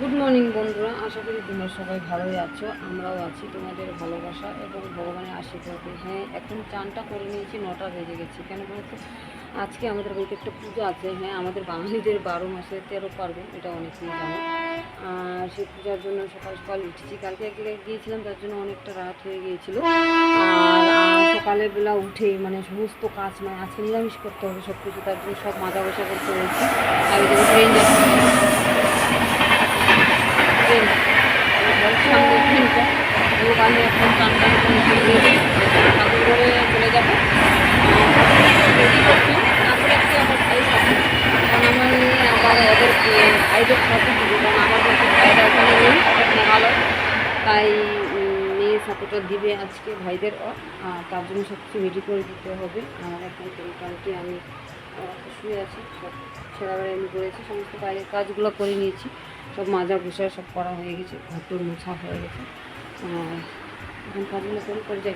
Good morning বন্ধুরা। আশা করি তোমরা সবাই ভালোই আছো, আমরাও আছি তোমাদের ভালোবাসা এবং ভগবানের আশীর্বাদে। হ্যাঁ এখন চানটা করে নিয়েছি, নটা বেজে গেছে। কেন বলতো আজকে আমাদের বাড়িতে একটা পুজো আছে। হ্যাঁ আমাদের বাঙালিদের বারো মাসে তেরো পার্বণ, এটা অনেকেই জানো। আর সেই পূজার জন্য সকাল সকাল উঠেছি। কালকে এক জায়গায় গিয়েছিলাম, তার জন্য অনেকটা রাত হয়ে গিয়েছিল। আর সকালের বেলা উঠে মানে সমস্ত কাজ মানে আজকে নিরামিষ করতে হবে সব কিছু তার জন্য সব মাজা বসা করতে হয়েছে আর ট্রেন এখন আমার ভাই কারণ মেঘালয় তাই মেয়ের সাথেটা দিবে আজকে ভাইদের তার জন্য সব কিছু রেডি করে দিতে হবে আর এখন মোটামুটি আমি শুয়ে আছি সব ছেঁড়াবেড়া আমি করেছি, সমস্ত বাইরের কাজগুলো করে নিয়েছি। সব মাজা গুছায় সব করা হয়ে গেছে ঘরটোর মোছা হয়ে গেছে। আর এখন কাজগুলো করে করে যাই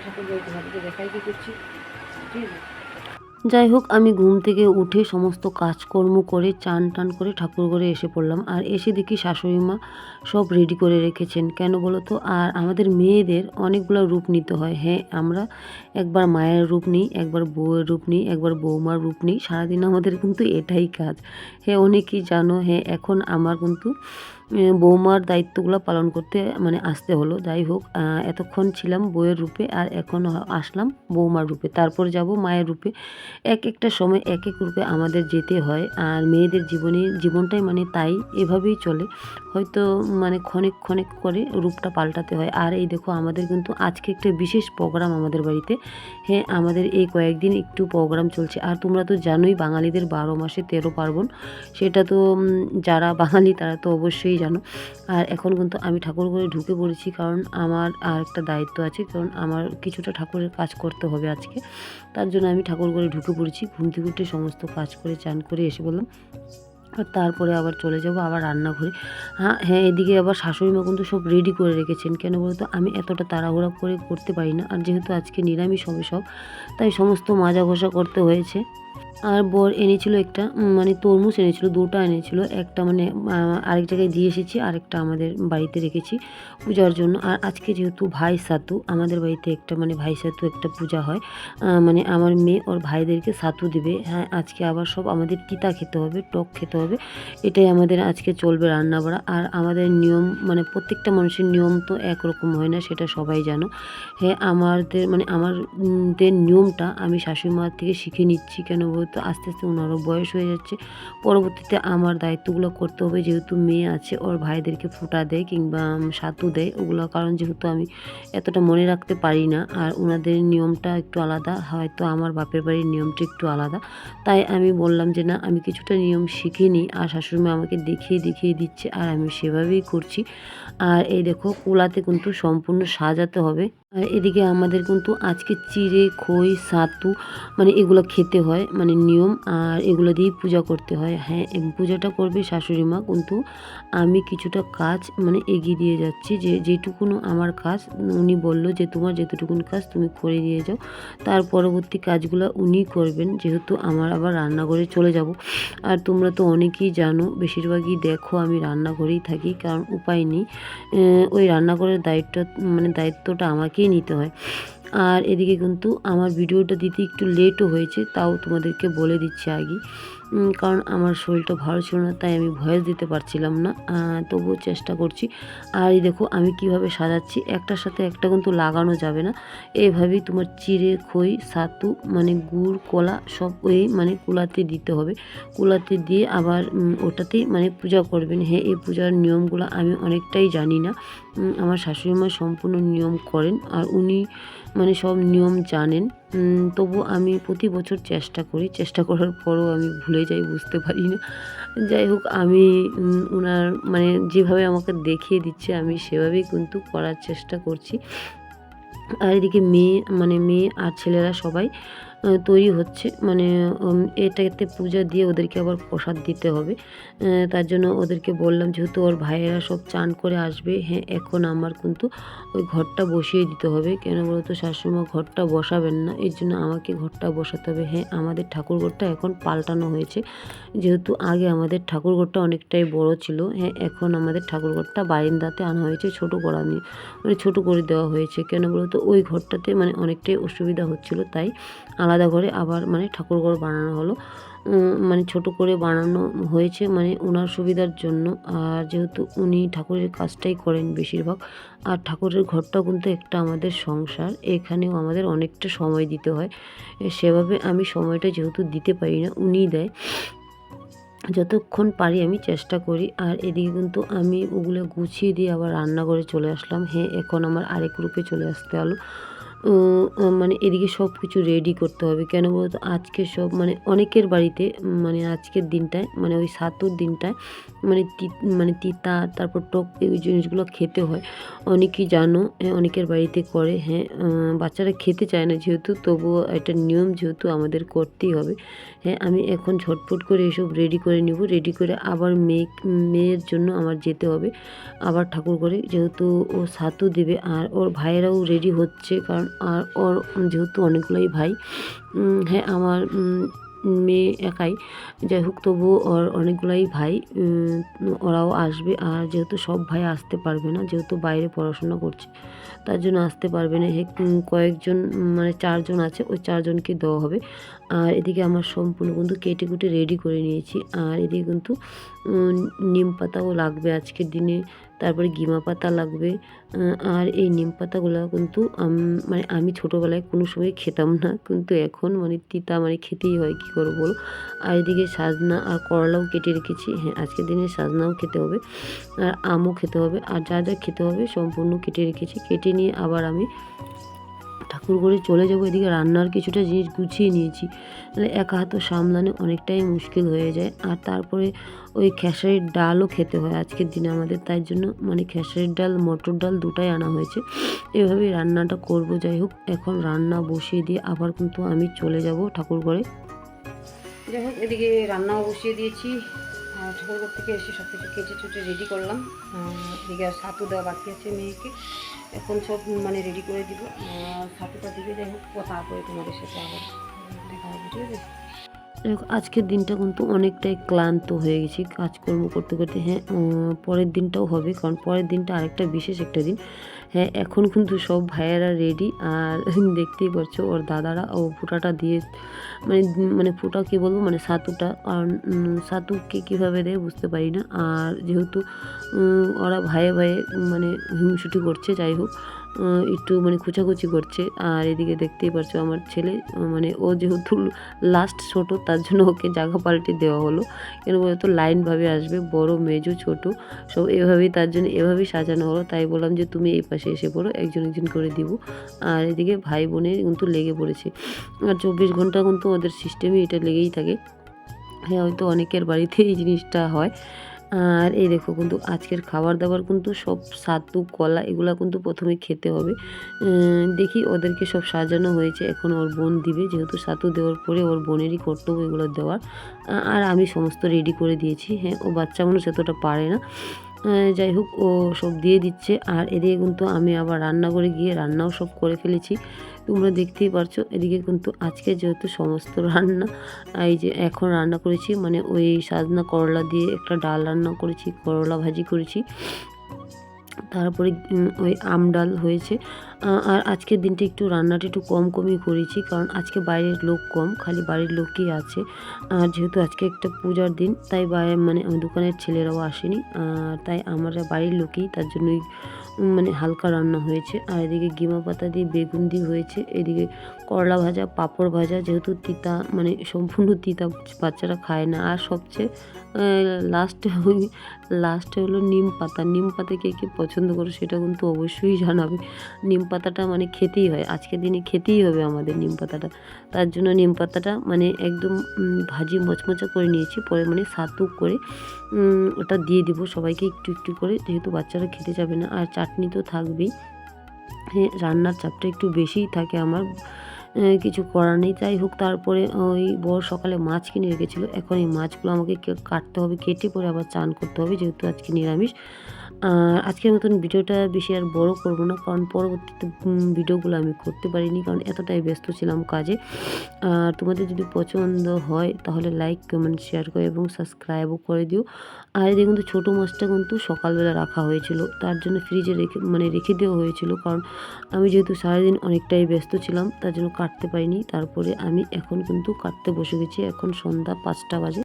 ঘরকে দেখাই কি করছি। ঠিক আছে। যাই হোক, আমি ঘুম থেকে উঠে সমস্ত কাজকর্ম করে চান টান করে ঠাকুর ঘরে এসে পড়লাম। আর এসে দেখি শাশুড়ি মা সব রেডি করে রেখেছেন। কেন বলো তো? আর আমাদের মেয়েদের অনেকগুলো রূপ নিতে হয়। হ্যাঁ আমরা একবার মায়ের রূপ নিই, একবার বউয়ের রূপ নিই, একবার বৌমার রূপ নিই। সারাদিন আমাদের কিন্তু এটাই কাজ। হ্যাঁ অনেকেই জানো হ্যাঁ এখন আমার কিন্তু বৌমার দায়িত্বগুলো পালন করতে মানে আসতে হলো। যাই হোক এতক্ষণ ছিলাম বউয়ের রূপে আর এখন আসলাম বৌমার রূপে। তারপর যাব মায়ের রূপে। এক একটা সময় এক এক রূপে আমাদের যেতে হয়। আর মেয়েদের জীবনে, জীবনটাই মানে তাই, এভাবেই চলে। হয়তো মানে ক্ষণিক ক্ষণিক করে রূপটা পাল্টাতে হয়। আর এই দেখো, আমাদের কিন্তু আজকে একটা বিশেষ প্রোগ্রাম আমাদের বাড়িতে। হ্যাঁ আমাদের এই কয়েকদিন একটু প্রোগ্রাম চলছে। আর তোমরা তো জানোই, বাঙালিদের বারো মাসে তেরো পার্বণ। সেটা তো যারা বাঙালি তারা তো অবশ্যই জানো। আর এখন কিন্তু আমি ঠাকুর ঘরে ঢুকে পড়েছি কারণ আমার আর একটা দায়িত্ব আছে, কারণ আমার কিছুটা ঠাকুরের কাজ করতে হবে আজকে। তার জন্য আমি ঠাকুর ঘরে ঢুকে পড়েছি, ঘুম থেকে সমস্ত কাজ করে, চান করে এসে বললাম, আর তারপরে আবার চলে যাব আবার রান্নাঘরে। হ্যাঁ হ্যাঁ এদিকে আবার শাশুড়ি মা কিন্তু সব রেডি করে রেখেছেন। কেন বলতো? আমি এতটা তাড়াহুড়া করে করতে পারি না। আর যেহেতু আজকে নিরামিষ হবে সব, তাই সমস্ত মাজা ঘষা করতে হয়েছে। আর বর এনেছিল একটা মানে তরমুজ এনেছিল, দুটো এনেছিল, একটা মানে আরেক জায়গায় দিয়ে এসেছি, আরেকটা আমাদের বাড়িতে রেখেছি পূজার জন্য। আর আজকে যেহেতু ভাই সাতু, আমাদের বাড়িতে একটা মানে ভাই সাতু একটা পূজা হয় মানে আমার মেয়ে ওর ভাইদেরকে সাতু দিবে। হ্যাঁ আজকে আবার সব আমাদের তিতা খেতে হবে, টক খেতে হবে, এটাই আমাদের আজকে চলবে রান্না বাড়া। আর আমাদের নিয়ম মানে প্রত্যেকটা মানুষের নিয়ম তো একরকম হয় না, সেটা সবাই জানো। হ্যাঁ আমাদের মানে আমাদের নিয়মটা আমি শাশুড়ি মার থেকে শিখে নিচ্ছি, কেন বলতো আস্তে আস্তে ওনারও বয়স হয়ে যাচ্ছে। পরবর্তীতে আমার দায়িত্বগুলো করতে হবে, যেহেতু মেয়ে আছে, ওর ভাইদেরকে ফুটা দেয় কিংবা সাতু দেয়। ওগুলো কারণ যেহেতু আমি এতটা মনে রাখতে পারি না, আর ওনাদের নিয়মটা একটু আলাদা, হয়তো আমার বাপের বাড়ির নিয়মটা একটু আলাদা। তাই আমি বললাম যে, না, আমি কিছুটা নিয়ম শিখে নিই আর শাশুড়িমা আমাকে দেখিয়ে দেখিয়ে দিচ্ছে, আর আমি সেভাবেই করছি। আর এই দেখো, কুলাতে কিন্তু সম্পূর্ণ সাজাতে হবে। আর এদিকে আমাদের কিন্তু আজকে চিড়ে, খই, সাতু মানে এগুলো খেতে হয় মানে নিয়ম। আর এগুলো দিয়েই পূজা করতে হয়। হ্যাঁ পূজাটা করবে শাশুড়ি মা, কিন্তু আমি কিছুটা কাজ মানে এগিয়ে দিয়ে যাচ্ছি। যে, যেটুকুনো আমার কাজ, উনি বলল যে, তোমার যেতটুকুন কাজ তুমি করে দিয়ে যাও। তার পরবর্তী কাজগুলো উনি করবেন। যেহেতু আমার আবার রান্নাঘরে চলে যাব। আর তোমরা তো অনেকেই জানো, বেশিরভাগই দেখো আমি রান্নাঘরেই থাকি, কারণ উপায় নেই। ওই রান্নাঘরের দায়িত্ব মানে দায়িত্বটা আমাকেই নিতে হয়। আর এদিকে কিন্তু আমার ভিডিওটা দিতে একটু লেটও হয়েছে, তাও তোমাদেরকে বলে দিচ্ছি আগে। কারণ আমার শরীরটা ভালো ছিল না, তাই আমি ভয়েস দিতে পারছিলাম না। তবুও চেষ্টা করছি। আর এই দেখো, আমি কীভাবে সাজাচ্ছি, একটার সাথে একটা কিন্তু লাগানো যাবে না। এইভাবেই তোমার চিড়ে, খই, সাতু মানে গুড়, কলা, সব ওই মানে কুলাতে দিতে হবে। কুলাতে দিয়ে আবার ওটাতেই মানে পূজা করবেন। হ্যাঁ এই পূজার নিয়মগুলো আমি অনেকটাই জানি না। আমার শাশুড়ি মা সম্পূর্ণ নিয়ম করেন। আর উনি মানে সব নিয়ম জানেন। তবু আমি প্রতি বছর চেষ্টা করি। চেষ্টা করার পরও আমি ভুলে যাই, বুঝতে পারি না। যাই হোক, আমি ওনার মানে যেভাবে আমাকে দেখিয়ে দিচ্ছে, আমি সেভাবেই কিন্তু করার চেষ্টা করছি। আর এদিকে মেয়ে মানে মেয়ে আর ছেলেরা সবাই তৈরি হচ্ছে। মানে এটাতে পূজা দিয়ে ওদেরকে আবার প্রসাদ দিতে হবে। তার জন্য ওদেরকে বললাম, যেহেতু ওর ভাইয়েরা সব চান করে আসবে হ্যাঁ এখন আমার কিন্তু ওই ঘরটা বসিয়ে দিতে হবে। কেন বলতো শাশুড়িমা ঘরটা বসাবেন না। এর জন্য আমাকে ঘরটা বসাতে হবে। হ্যাঁ আমাদের ঠাকুর ঘরটা এখন পাল্টানো হয়েছে। যেহেতু আগে আমাদের ঠাকুর ঘরটা অনেকটাই বড় ছিল হ্যাঁ এখন আমাদের ঠাকুর ঘরটা বারিন্দাতে আনা হয়েছে ছোট করা নিয়ে। মানে ছোট করে দেওয়া হয়েছে। কেন বলতো ওই ঘরটাতে মানে অনেকটাই অসুবিধা হচ্ছিল। তাই আলাদা ঘরে আবার মানে ঠাকুর ঘর বানানো হলো। মানে ছোট করে বানানো হয়েছে মানে ওনার সুবিধার জন্য। আর যেহেতু উনি ঠাকুরের কাজটাই করেন বেশিরভাগ, আর ঠাকুরের ঘরটাও কিন্তু একটা আমাদের সংসার, এখানেও আমাদের অনেকটা সময় দিতে হয়। সেভাবে আমি সময়টা যেহেতু দিতে পারি না উনিই দেয়। যতক্ষণ পারি আমি চেষ্টা করি। আর এদিকে কিন্তু আমি ওগুলো গুছিয়ে দিয়ে আবার রান্নাঘরে চলে আসলাম। হ্যাঁ এখন আমার আরেক রূপে চলে আসতে হলো। মানে এদিকে সব কিছু রেডি করতে হবে। কেন বলতো? আজকে সব মানে অনেকের বাড়িতে মানে আজকের দিনটায় মানে ওই সাতুর দিনটায় মানে মানে তিতা, তারপর টক, এই জিনিসগুলো খেতে হয়। অনেকেই জানো অনেকের বাড়িতে করে হ্যাঁ বাচ্চারা খেতে চায় না যেহেতু, তবুও একটা নিয়ম যেহেতু আমাদের করতেই হবে। হ্যাঁ আমি এখন ঝটপট করে এসব রেডি করে নিব রেডি করে আবার মেয়ে মেয়ের জন্য আমার যেতে হবে। আবার ঠাকুর করে যেহেতু ও সাতু দেবে, আর ওর ভাইয়েরাও রেডি হচ্ছে, কারণ আর ওর যেহেতু অনেকগুলোই ভাই হ্যাঁ আমার মেয়ে একাই। যাই হোক তবু ওর অনেকগুলাই ভাই ওরাও আসবে। আর যেহেতু সব ভাই আসতে পারবে না, যেহেতু বাইরে পড়াশোনা করছে, তার জন্য আসতে পারবে না। কয়েকজন মানে চারজন আছে, ওই চারজনকে দেওয়া হবে। আর এদিকে আমার সম্পূর্ণ কিন্তু কেটে কুটে রেডি করে নিয়েছি। আর এদিকে কিন্তু নিম পাতাও লাগবে আজকের দিনে। তারপরে গিমা পাতা লাগবে আর এই নিম পাতাগুলো কিন্তু মানে আমি ছোটোবেলায় কোনো সময় খেতাম না, কিন্তু এখন মানে তিতা মানে খেতেই হয়, কী করব বলো? আর এদিকে সাজনা আর করলাও কেটে রেখেছি হ্যাঁ আজকের দিনে সাজনাও খেতে হবে, আর আমও খেতে হবে, আর যা যা খেতে হবে সম্পূর্ণ কেটে রেখেছি, কেটে নিয়ে আবার আমি ঠাকুর করে চলে যাব, এদিকে রান্নার কিছুটা জিনিস গুছিয়ে নিয়েছি। তাহলে একা হাতে সামলানো অনেকটাই মুশকিল হয়ে যায়। আর তারপরে ওই খেসারির ডালও খেতে হয় আজকের দিনে আমাদের, তাই জন্য মানে খেসারির ডাল, মটর ডাল দুটাই আনা হয়েছে। এভাবেই রান্নাটা করব, যাই হোক, এখন রান্না বসিয়ে দিয়ে আবার কিন্তু আমি চলে যাব ঠাকুর ঘরে যাই হোক, এদিকে রান্নাও বসিয়ে দিয়েছি। ঠাকুরঘর থেকে এসে সব কিছু কেটে চুটে রেডি করলাম। এদিকে আর ছাতু দেওয়া বাকি আছে মেয়েকে। এখন সব মানে রেডি করে দিব। ছাতুটা দিকে যাই হোক তারপরে তোমাদের সাথে আবার দেখা হবে, ঠিক আছে? আজকের দিনটা কিন্তু অনেকটাই ক্লান্ত হয়ে গেছি কাজকর্ম করতে করতে। হ্যাঁ পরের দিনটাও হবে কারণ পরের দিনটা আরেকটা বিশেষ একটা দিন। হ্যাঁ এখন কিন্তু সব ভাইয়েরা রেডি আর দেখতেই পাচ্ছ ওর দাদারা ও ফুটাটা দিয়ে মানে মানে ফুটা কী বলব মানে সাতুটা উম, সাতুকে কীভাবে দেয় বুঝতে পারি না। আর যেহেতু ওরা ভাইয়ে ভাইয়ে মানে হিংসুটি করছে যাই হোক একটু মানে খুচাখুচি করছে। আর এদিকে দেখতেই পারছ আমার ছেলে মানে ও যেহেতু লাস্ট ছোট, তার জন্য ওকে জায়গা পাল্টে দেওয়া হলো। কেন বলতো লাইনভাবে আসবে, বড়, মেজো, ছোট, সব এভাবেই তার জন্য এভাবেই সাজানো হলো। তাই বললাম যে তুমি এই পাশে এসে পড়ো, একজন একজন করে দিব। আর এদিকে ভাই বোনের কিন্তু লেগে পড়েছে। আর চব্বিশ ঘণ্টা কিন্তু ওদের সিস্টেমে এটা লেগেই থাকে। হ্যাঁ হয়তো অনেকের বাড়িতে এই জিনিসটা হয়। আর এই দেখো কিন্তু আজকের খাবার দাবার কিন্তু সব সাতু, কলা এগুলো কিন্তু প্রথমে খেতে হবে। দেখি ওদেরকে সব সাজানো হয়েছে। এখন ওর বোন দিবে, যেহেতু সাতু দেওয়ার পরে ওর বোনেরই কর্তব্য এগুলো দেওয়ার। আর আমি সমস্ত রেডি করে দিয়েছি। হ্যাঁ ও বাচ্চা মানুষ এতটা পারে না। যাই হোক, ও সব দিয়ে দিচ্ছে। আর এদিকে কিন্তু আমি আবার রান্না করে গিয়ে রান্নাও সব করে ফেলেছি। তোমরা দেখতেই পারছ, এদিকে কিন্তু আজকে যেহেতু সমস্ত রান্না, এই যে এখন রান্না করেছি মানে ওই সাজনা করলা দিয়ে একটা ডাল রান্না করেছি, করলা ভাজি করেছি। তারপরে ওই আম ডাল হয়েছে। আর আজকের দিনটা একটু রান্নাটা একটু কম কমই করেছি, কারণ আজকে বাইরের লোক কম, খালি বাড়ির লোকই আছে। আর যেহেতু আজকে একটা পূজার দিন, তাই বাইরে মানে দোকানের ছেলেরাও আসেনি, আর তাই আমরা বাড়ির লোকই, তার জন্যই মানে হালকা রান্না হয়েছে। আর এদিকে গিমা পাতা দিয়ে বেগুন দিয়ে হয়েছে, এদিকে করলা ভাজা, পাঁপড় ভাজা, যেহেতু তিতা মানে সম্পূর্ণ তিতা বাচ্চারা খায় না। আর সবচেয়ে লাস্টে লাস্টে হলো নিম পাতা। নিম পাতা কে কে পছন্দ করে সেটা কিন্তু অবশ্যই জানাবে। নিম পাতাটা মানে খেতেই হয়। আজকের দিনে খেতেই হবে আমাদের নিম পাতাটা তার জন্য নিম পাতাটা মানে একদম ভাজি মচমচা করে নিয়েছি। পরে মানে সাতু করে ওটা দিয়ে দিব সবাইকে একটু একটু করে। যেহেতু বাচ্চারা খেতে যাবে না, আর চাটনি তো থাকবেই। হ্যাঁ রান্নার চাপটা একটু বেশিই থাকে আমার। কিছু করার নেই। যাই হোক, তারপরে ওই বর সকালে মাছ কিনে রেখেছিলো। এখন এই মাছগুলো আমাকে কাটতে হবে, কেটে পরে আবার চান করতে হবে, যেহেতু আজকে নিরামিষ। আজকের মতন ভিডিওটা বেশি আর বড় করব না, কারণ পরবর্তীতে ভিডিওগুলো আমি করতে পারিনি, কারণ এতটাই ব্যস্ত ছিলাম কাজে। আর তোমাদের যদি পছন্দ হয়, তাহলে লাইক কমেন্ট শেয়ার করে এবং সাবস্ক্রাইবও করে দিও। আর এই দেখুন তো ছোটো মাছটা কিন্তু সকালবেলা রাখা হয়েছিল, তার জন্য ফ্রিজে রেখে মানে রেখে দেওয়া হয়েছিল, কারণ আমি যেহেতু সারাদিন অনেকটাই ব্যস্ত ছিলাম, তার জন্য কাটতে পারিনি, তারপরে আমি এখন কিন্তু কাটতে বসে গেছি, এখন সন্ধ্যা পাঁচটা বাজে।